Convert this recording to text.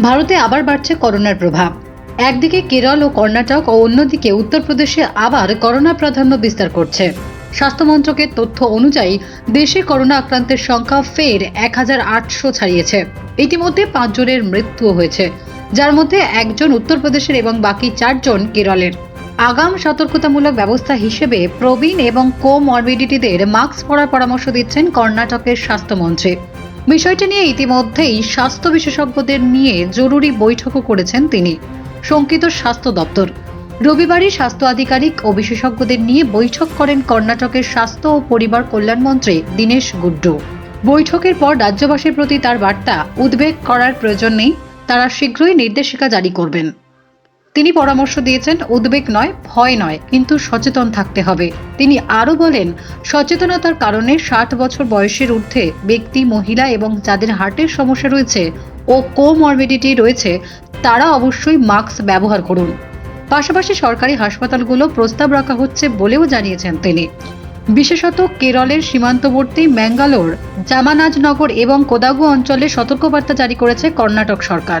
ভারতে আবার বাড়ছে করোনার প্রভাব। একদিকে কেরল ও কর্ণাটক ও অন্যদিকে উত্তরপ্রদেশে আবার করোনা প্রাধান্য বিস্তার করছে। স্বাস্থ্য মন্ত্রকের তথ্য অনুযায়ী, দেশে করোনা আক্রান্তের সংখ্যা ফের এক হাজার আটশো ছাড়িয়েছে। ইতিমধ্যে পাঁচজনের মৃত্যুও হয়েছে, যার মধ্যে একজন উত্তরপ্রদেশের এবং বাকি চারজন কেরলের। আগাম সতর্কতামূলক ব্যবস্থা হিসেবে প্রবীণ এবং কোমরবিডিটিদের মাস্ক পরার পরামর্শ দিচ্ছেন কর্ণাটকের স্বাস্থ্যমন্ত্রী বিষয়টি নিয়ে ইতিমধ্যেই স্বাস্থ্য বিশেষজ্ঞদের নিয়ে জরুরি বৈঠকও করেছেন তিনি। শঙ্কিত স্বাস্থ্য দপ্তর। রবিবারই স্বাস্থ্য আধিকারিক ও বিশেষজ্ঞদের নিয়ে বৈঠক করেন কর্ণাটকের স্বাস্থ্য ও পরিবার কল্যাণ মন্ত্রী দীনেশ গুড্ডু। বৈঠকের পর রাজ্যবাসীর প্রতি তার বার্তা, উদ্বেগ করার প্রয়োজন নেই, তারা শীঘ্রই নির্দেশিকা জারি করবেন। তিনি পরামর্শ দিয়েছেন, উদ্বেগ নয়, ভয় নয়, কিন্তু সচেতন থাকতে হবে। তিনি আরও বলেন, সচেতনতার কারণে ষাট বছর বয়সের ঊর্ধ্বে ব্যক্তি, মহিলা এবং যাদের হার্টের সমস্যা রয়েছে ও কোমরবিডিটি রয়েছে, তারা অবশ্যই মাস্ক ব্যবহার করুন। পাশাপাশি সরকারি হাসপাতালগুলো প্রস্তাব রাখা হচ্ছে বলেও জানিয়েছেন তিনি। বিশেষত কেরলের সীমান্তবর্তী ম্যাঙ্গালোর, জামানাজনগর এবং কোদাগু অঞ্চলে সতর্কবার্তা জারি করেছে কর্ণাটক সরকার।